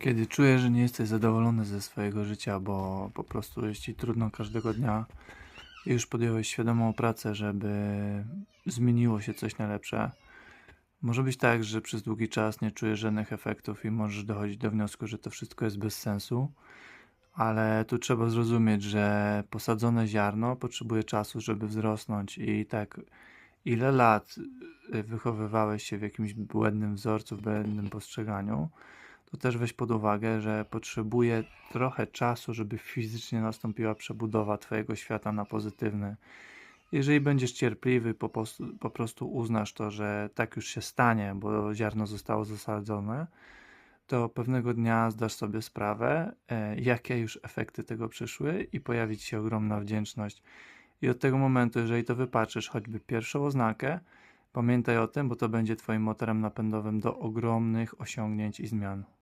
Kiedy czujesz, że nie jesteś zadowolony ze swojego życia, bo po prostu jest ci trudno każdego dnia już podjąłeś świadomą pracę, żeby zmieniło się coś na lepsze, może być tak, że przez długi czas nie czujesz żadnych efektów i możesz dochodzić do wniosku, że to wszystko jest bez sensu, ale tu trzeba zrozumieć, że posadzone ziarno potrzebuje czasu, żeby wzrosnąć i tak ile lat wychowywałeś się w jakimś błędnym wzorcu, w błędnym postrzeganiu, to też weź pod uwagę, że potrzebuje trochę czasu, żeby fizycznie nastąpiła przebudowa Twojego świata na pozytywny. Jeżeli będziesz cierpliwy, po prostu, po prostu uznasz to, że tak już się stanie, bo ziarno zostało zasadzone, to pewnego dnia zdasz sobie sprawę, e, jakie już efekty tego przyszły i pojawi ci się ogromna wdzięczność. I od tego momentu, jeżeli to wypatrzysz, choćby pierwszą oznakę, pamiętaj o tym, bo to będzie Twoim motorem napędowym do ogromnych osiągnięć i zmian.